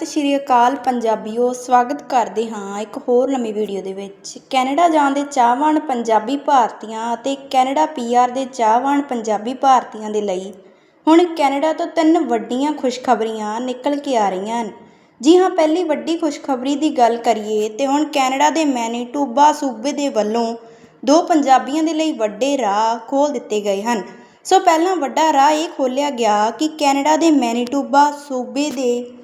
ਸਤਿ ਸ਼੍ਰੀ ਅਕਾਲ ਪੰਜਾਬੀਓ, ਸਵਾਗਤ ਕਰਦੇ ਹਾਂ ਇੱਕ ਹੋਰ ਨਵੀਂ ਵੀਡੀਓ ਦੇ ਵਿੱਚ। ਕੈਨੇਡਾ ਜਾਣ ਦੇ ਚਾਹਵਾਨ ਪੰਜਾਬੀ ਭਾਰਤੀਆਂ ਅਤੇ ਕੈਨੇਡਾ ਪੀਆਰ ਦੇ ਚਾਹਵਾਨ ਪੰਜਾਬੀ ਭਾਰਤੀਆਂ ਦੇ ਲਈ ਹੁਣ ਕੈਨੇਡਾ ਤੋਂ ਤਿੰਨ ਵੱਡੀਆਂ ਖੁਸ਼ਖਬਰੀਆਂ ਨਿਕਲ ਕੇ ਆ ਰਹੀਆਂ ਹਨ। ਜੀ ਹਾਂ, ਪਹਿਲੀ ਵੱਡੀ ਖੁਸ਼ਖਬਰੀ ਦੀ ਗੱਲ ਕਰੀਏ ਤੇ ਹੁਣ ਕੈਨੇਡਾ ਦੇ ਮੈਨੀਟੂਬਾ ਸੂਬੇ ਦੇ ਵੱਲੋਂ ਦੋ ਪੰਜਾਬੀਆਂ ਦੇ ਲਈ ਵੱਡੇ ਰਾਹ ਖੋਲ੍ਹ ਦਿੱਤੇ ਗਏ ਹਨ। ਸੋ ਪਹਿਲਾਂ ਵੱਡਾ ਰਾਹ ਇਹ ਖੋਲ੍ਹਿਆ ਗਿਆ ਕਿ ਕੈਨੇਡਾ ਦੇ ਮੈਨੀਟੂਬਾ ਸੂਬੇ ਦੇ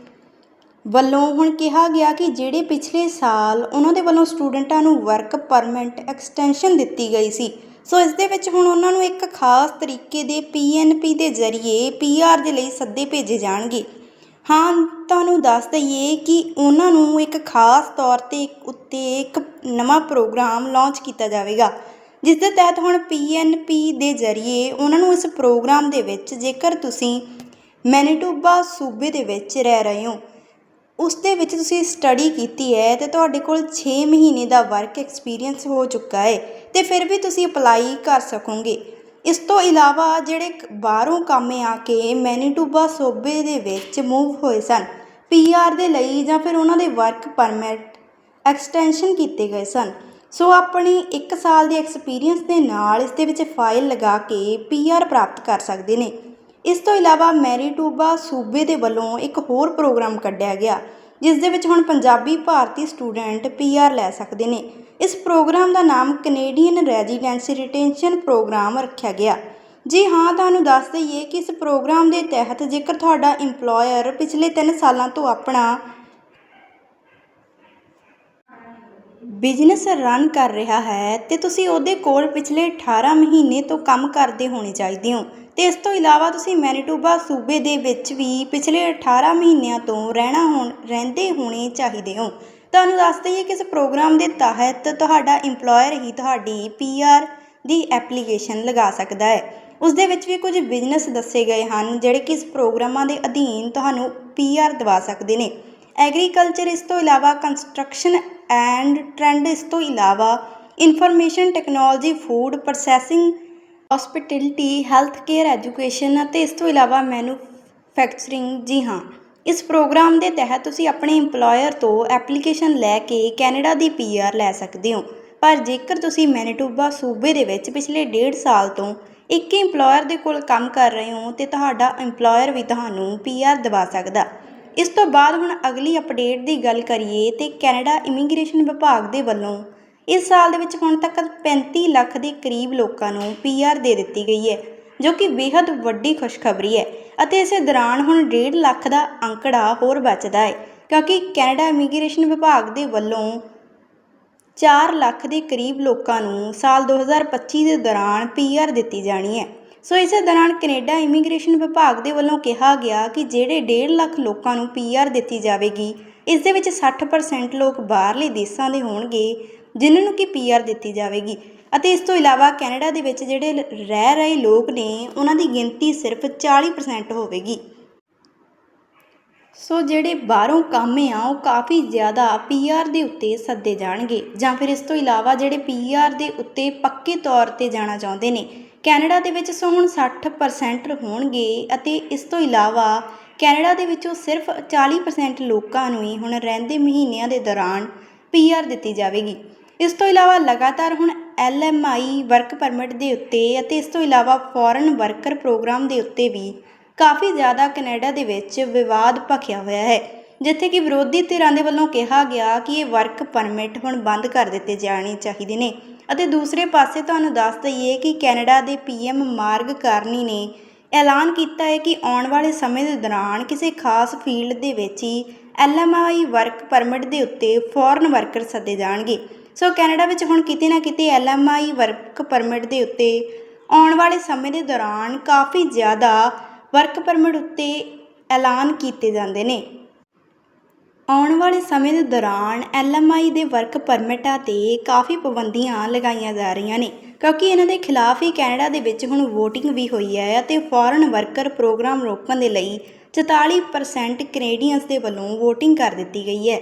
ਵੱਲੋਂ ਹੁਣ ਕਿਹਾ ਗਿਆ ਕਿ ਜਿਹੜੇ ਪਿਛਲੇ ਸਾਲ ਉਹਨਾਂ ਦੇ ਵੱਲੋਂ ਸਟੂਡੈਂਟਾਂ ਨੂੰ ਵਰਕ ਪਰਮਿਟ ਐਕਸਟੈਂਸ਼ਨ ਦਿੱਤੀ ਗਈ ਸੀ, ਸੋ ਇਸ ਦੇ ਵਿੱਚ ਹੁਣ ਉਹਨਾਂ ਨੂੰ ਇੱਕ ਖਾਸ ਤਰੀਕੇ ਦੇ ਪੀਐਨਪੀ ਦੇ ਜ਼ਰੀਏ ਪੀਆਰ ਦੇ ਲਈ ਸੱਦੇ ਭੇਜੇ ਜਾਣਗੇ। ਹਾਂ, ਤੁਹਾਨੂੰ ਦੱਸ ਦਈਏ ਕਿ ਉਹਨਾਂ ਨੂੰ ਇੱਕ ਖਾਸ ਤੌਰ ਤੇ ਉੱਤੇ ਇੱਕ ਨਵਾਂ ਪ੍ਰੋਗਰਾਮ ਲਾਂਚ ਕੀਤਾ ਜਾਵੇਗਾ, ਜਿਸ ਦੇ ਤਹਿਤ ਹੁਣ ਪੀਐਨਪੀ ਦੇ ਜ਼ਰੀਏ ਉਹਨਾਂ ਨੂੰ ਇਸ ਪ੍ਰੋਗਰਾਮ ਦੇ ਵਿੱਚ ਜੇਕਰ ਤੁਸੀਂ ਮੈਨੀਟੋਬਾ ਸੂਬੇ ਦੇ ਵਿੱਚ ਰਹਿ ਰਹੇ ਹੋ ਉਸ ਦੇ ਵਿੱਚ ਤੁਸੀਂ ਸਟੱਡੀ ਕੀਤੀ ਹੈ ਤੇ ਤੁਹਾਡੇ ਕੋਲ ਛੇ ਮਹੀਨੇ ਦਾ ਵਰਕ ਐਕਸਪੀਰੀਅੰਸ ਹੋ ਚੁੱਕਾ ਹੈ ਅਤੇ ਫਿਰ ਵੀ ਤੁਸੀਂ ਅਪਲਾਈ ਕਰ ਸਕੋਗੇ। ਇਸ ਤੋਂ ਇਲਾਵਾ ਜਿਹੜੇ ਬਾਹਰੋਂ ਕੰਮ ਆ ਕੇ ਮੈਨੀਟੋਬਾ ਸੂਬੇ ਦੇ ਵਿੱਚ ਮੂਵ ਹੋਏ ਸਨ ਪੀਆਰ ਦੇ ਲਈ ਜਾਂ ਫਿਰ ਉਹਨਾਂ ਦੇ ਵਰਕ ਪਰਮਿਟ ਐਕਸਟੈਂਸ਼ਨ ਕੀਤੇ ਗਏ ਸਨ। ਸੋ ਆਪਣੀ 1 ਸਾਲ ਦੇ ਐਕਸਪੀਰੀਅੰਸ ਦੇ ਨਾਲ ਇਸ ਦੇ ਵਿੱਚ ਫਾਈਲ ਲਗਾ ਕੇ ਪੀਆਰ ਪ੍ਰਾਪਤ ਕਰ ਸਕਦੇ ਨੇ। ਇਸ ਤੋਂ ਇਲਾਵਾ ਮੈਰੀਟੋਬਾ ਸੂਬੇ ਦੇ ਵੱਲੋਂ ਇੱਕ ਹੋਰ ਪ੍ਰੋਗਰਾਮ ਕੱਢਿਆ ਗਿਆ, ਜਿਸ ਦੇ ਵਿੱਚ ਹੁਣ ਪੰਜਾਬੀ ਭਾਰਤੀ ਸਟੂਡੈਂਟ ਪੀਆਰ ਲੈ ਸਕਦੇ ਨੇ। ਇਸ ਪ੍ਰੋਗਰਾਮ ਦਾ ਨਾਮ ਕੈਨੇਡੀਅਨ ਰੈਜ਼ੀਡੈਂਸੀ ਰਿਟੈਂਸ਼ਨ ਪ੍ਰੋਗਰਾਮ ਰੱਖਿਆ ਗਿਆ। ਜੀ ਹਾਂ, ਤੁਹਾਨੂੰ ਦੱਸ ਦਈਏ ਕਿ ਇਸ ਪ੍ਰੋਗਰਾਮ ਦੇ ਤਹਿਤ ਜੇਕਰ ਤੁਹਾਡਾ EMPLOYER ਪਿਛਲੇ 3 ਸਾਲਾਂ ਤੋਂ ਆਪਣਾ ਬਿਜ਼ਨਸ ਰਨ ਕਰ ਰਿਹਾ ਹੈ ਤੇ ਤੁਸੀਂ ਉਹਦੇ ਕੋਲ ਪਿਛਲੇ 18 ਮਹੀਨੇ ਤੋਂ ਕੰਮ ਕਰਦੇ ਹੋਣੇ ਚਾਹੀਦੇ ਹੋ। ਤੇ ਇਸ ਤੋਂ ਇਲਾਵਾ ਤੁਸੀਂ ਮੈਨੀਟੂਬਾ ਸੂਬੇ ਦੇ ਵਿੱਚ ਵੀ ਪਿਛਲੇ 18 ਮਹੀਨਿਆਂ ਤੋਂ ਰਹਿਣਾ ਹੋਣ, ਰਹਿੰਦੇ ਹੋਣੇ ਚਾਹੀਦੇ ਹੋ। ਤੁਹਾਨੂੰ ਦੱਸ ਦਈਏ ਕਿ ਇਸ ਪ੍ਰੋਗਰਾਮ ਦੇ ਤਹਿਤ ਤੁਹਾਡਾ EMPLOYER ਹੀ ਤੁਹਾਡੀ PR ਦੀ ਐਪਲੀਕੇਸ਼ਨ ਲਗਾ ਸਕਦਾ ਹੈ। ਉਸ ਦੇ ਵਿੱਚ ਵੀ ਕੁਝ ਬਿਜ਼ਨਸ ਦੱਸੇ ਗਏ ਹਨ, ਜਿਹੜੇ ਕਿ ਇਸ ਪ੍ਰੋਗਰਾਮਾਂ ਦੇ ਅਧੀਨ ਤੁਹਾਨੂੰ PR ਦਵਾ ਸਕਦੇ ਨੇ। ਐਗਰੀਕਲਚਰ ਇਸ ਤੋਂ ਇਲਾਵਾ ਕੰਸਟਰਕਸ਼ਨ ਐਂਡ ਟ੍ਰੈਂਡ ਇਸ ਤੋਂ ਇਲਾਵਾ information technology, food processing, hospitality, health care, education ਅਤੇ ਇਸ ਤੋਂ ਇਲਾਵਾ ਮੈਨੂਫੈਕਚਰਿੰਗ। ਜੀ ਹਾਂ, ਇਸ ਪ੍ਰੋਗਰਾਮ ਦੇ ਤਹਿਤ ਤੁਸੀਂ ਆਪਣੇ EMPLOYER ਤੋਂ ਐਪਲੀਕੇਸ਼ਨ ਲੈ ਕੇ ਕੈਨੇਡਾ ਦੀ PR ਲੈ ਸਕਦੇ ਹੋ। ਪਰ ਜੇਕਰ ਤੁਸੀਂ ਮੈਨੀਟੋਬਾ ਸੂਬੇ ਦੇ ਵਿੱਚ ਪਿਛਲੇ ਡੇਢ ਸਾਲ ਤੋਂ ਇੱਕ ਹੀ EMPLOYER ਦੇ ਕੋਲ ਕੰਮ ਕਰ ਰਹੇ ਹੋ, ਤੇ ਤੁਹਾਡਾ EMPLOYER ਵੀ ਤੁਹਾਨੂੰ PR ਦਿਵਾ ਸਕਦਾ। ਇਸ ਤੋਂ ਬਾਅਦ ਹੁਣ ਅਗਲੀ ਅਪਡੇਟ ਦੀ ਗੱਲ ਕਰੀਏ ਤੇ ਕੈਨੇਡਾ ਇਮੀਗ੍ਰੇਸ਼ਨ ਵਿਭਾਗ ਦੇ ਵੱਲੋਂ ਇਸ ਸਾਲ ਦੇ ਵਿੱਚ ਹੁਣ ਤੱਕ 35 ਲੱਖ ਦੇ ਕਰੀਬ ਲੋਕਾਂ ਨੂੰ ਪੀਆਰ ਦੇ ਦਿੱਤੀ ਗਈ ਹੈ, ਜੋ ਕਿ ਬੇहद ਵੱਡੀ ਖੁਸ਼ਖਬਰੀ ਹੈ ਅਤੇ ਇਸੇ ਦੌਰਾਨ ਹੁਣ 1.5 ਲੱਖ ਦਾ ਅੰਕੜਾ ਹੋਰ ਬਚਦਾ ਹੈ, ਕਿਉਂਕਿ ਕੈਨੇਡਾ ਇਮੀਗ੍ਰੇਸ਼ਨ ਵਿਭਾਗ ਦੇ ਵੱਲੋਂ 4 ਲੱਖ ਦੇ ਕਰੀਬ ਲੋਕਾਂ ਨੂੰ ਸਾਲ 2025 ਦੇ ਦੌਰਾਨ ਪੀਆਰ ਦਿੱਤੀ ਜਾਣੀ ਹੈ। ਸੋ ਇਸੇ ਦੌਰਾਨ ਕੈਨੇਡਾ ਇਮੀਗ੍ਰੇਸ਼ਨ ਵਿਭਾਗ ਦੇ ਵੱਲੋਂ ਕਿਹਾ ਗਿਆ ਕਿ ਜਿਹੜੇ 1.5 ਲੱਖ ਲੋਕਾਂ ਨੂੰ ਪੀਆਰ ਦਿੱਤੀ ਜਾਵੇਗੀ, ਇਸ ਦੇ ਵਿੱਚ 60% ਲੋਕ ਬਾਹਰਲੇ ਦੇਸ਼ਾਂ ਦੇ ਹੋਣਗੇ, ਜਿਨ੍ਹਾਂ ਨੂੰ ਕਿ ਪੀਆਰ ਦਿੱਤੀ ਜਾਵੇਗੀ। ਅਤੇ ਇਸ ਤੋਂ ਇਲਾਵਾ ਕੈਨੇਡਾ ਦੇ ਵਿੱਚ ਜਿਹੜੇ ਰਹਿ ਰਹੇ ਲੋਕ ਨੇ, ਉਹਨਾਂ ਦੀ ਗਿਣਤੀ ਸਿਰਫ 40% ਹੋਵੇਗੀ। ਸੋ ਜਿਹੜੇ ਬਾਹਰੋਂ ਕੰਮ ਆ, ਉਹ ਕਾਫੀ ਜ਼ਿਆਦਾ ਪੀਆਰ ਦੇ ਉੱਤੇ ਸੱਦੇ ਜਾਣਗੇ ਜਾਂ ਫਿਰ ਇਸ ਤੋਂ ਇਲਾਵਾ ਜਿਹੜੇ ਪੀਆਰ ਦੇ ਉੱਤੇ ਪੱਕੇ ਤੌਰ ਤੇ ਜਾਣਾ ਚਾਹੁੰਦੇ ਨੇ। ਕੈਨੇਡਾ ਦੇ ਵਿੱਚ ਸੋ ਹੁਣ 60% ਹੋਣਗੇ ਅਤੇ ਇਸ ਤੋਂ ਇਲਾਵਾ ਕੈਨੇਡਾ ਦੇ ਵਿੱਚੋਂ ਸਿਰਫ 40% ਲੋਕਾਂ ਨੂੰ ਹੀ ਹੁਣ ਰਹਿੰਦੇ ਮਹੀਨਿਆਂ ਦੇ ਦੌਰਾਨ ਪੀਆਰ ਦਿੱਤੀ ਜਾਵੇਗੀ। ਇਸ ਤੋਂ ਇਲਾਵਾ ਲਗਾਤਾਰ ਹੁਣ ਐਲਐਮਆਈ ਵਰਕ ਪਰਮਿਟ ਦੇ ਉੱਤੇ ਅਤੇ ਇਸ ਤੋਂ ਇਲਾਵਾ ਫੋਰਨ ਵਰਕਰ ਪ੍ਰੋਗਰਾਮ ਦੇ ਉੱਤੇ ਵੀ ਕਾਫੀ ਜ਼ਿਆਦਾ ਕੈਨੇਡਾ ਦੇ ਵਿੱਚ ਵਿਵਾਦ ਭਖਿਆ ਹੋਇਆ ਹੈ, ਜਿੱਥੇ ਕਿ ਵਿਰੋਧੀ ਧਿਰਾਂ ਦੇ ਵੱਲੋਂ ਕਿਹਾ ਗਿਆ ਕਿ ਇਹ ਵਰਕ ਪਰਮਿਟ ਹੁਣ ਬੰਦ ਕਰ ਦਿੱਤੇ ਜਾਣੇ ਚਾਹੀਦੇ ਨੇ। ਅਤੇ ਦੂਸਰੇ ਪਾਸੇ ਤੁਹਾਨੂੰ ਦੱਸ ਦਈਏ ਕਿ ਕੈਨੇਡਾ ਦੇ ਪੀਐਮ ਮਾਰਗ ਕਾਰਨੀ ਨੇ ਐਲਾਨ ਕੀਤਾ ਹੈ ਕਿ ਆਉਣ ਵਾਲੇ ਸਮੇਂ ਦੇ ਦੌਰਾਨ ਕਿਸੇ ਖਾਸ ਫੀਲਡ ਦੇ ਵਿੱਚ ਹੀ ਐਲਐਮਆਈ ਵਰਕ ਪਰਮਿਟ ਦੇ ਉੱਤੇ ਫੋਰਨ ਵਰਕਰ ਸੱਦੇ ਜਾਣਗੇ। ਸੋ ਕੈਨੇਡਾ ਵਿੱਚ ਹੁਣ ਕਿਤੇ ਨਾ ਕਿਤੇ ਐਲਐਮਆਈ ਵਰਕ ਪਰਮਿਟ ਦੇ ਉੱਤੇ ਆਉਣ ਵਾਲੇ ਸਮੇਂ ਦੇ ਦੌਰਾਨ ਕਾਫੀ ਜ਼ਿਆਦਾ ਵਰਕ ਪਰਮਿਟ ਉੱਤੇ ਐਲਾਨ ਕੀਤੇ ਜਾਂਦੇ ਨੇ। ਆਉਣ ਵਾਲੇ ਸਮੇਂ ਦੇ ਦੌਰਾਨ ਐਲਐਮਆਈ ਦੇ ਵਰਕ ਪਰਮਿਟਾਂ ਤੇ ਕਾਫੀ ਪਾਬੰਦੀਆਂ ਲਗਾਈਆਂ ਜਾ ਰਹੀਆਂ ਨੇ, ਕਿਉਂਕਿ ਇਹਨਾਂ ਦੇ ਖਿਲਾਫ ਹੀ ਕੈਨੇਡਾ ਦੇ ਵਿੱਚ ਹੁਣ VOTING ਵੀ ਹੋਈ ਹੈ ਅਤੇ ਫੋਰਨ ਵਰਕਰ ਪ੍ਰੋਗਰਾਮ ਰੋਕਣ ਦੇ ਲਈ 44% ਕੈਨੇਡੀਅਨਸ ਦੇ ਵੱਲੋਂ VOTING ਕਰ ਦਿੱਤੀ ਗਈ ਹੈ।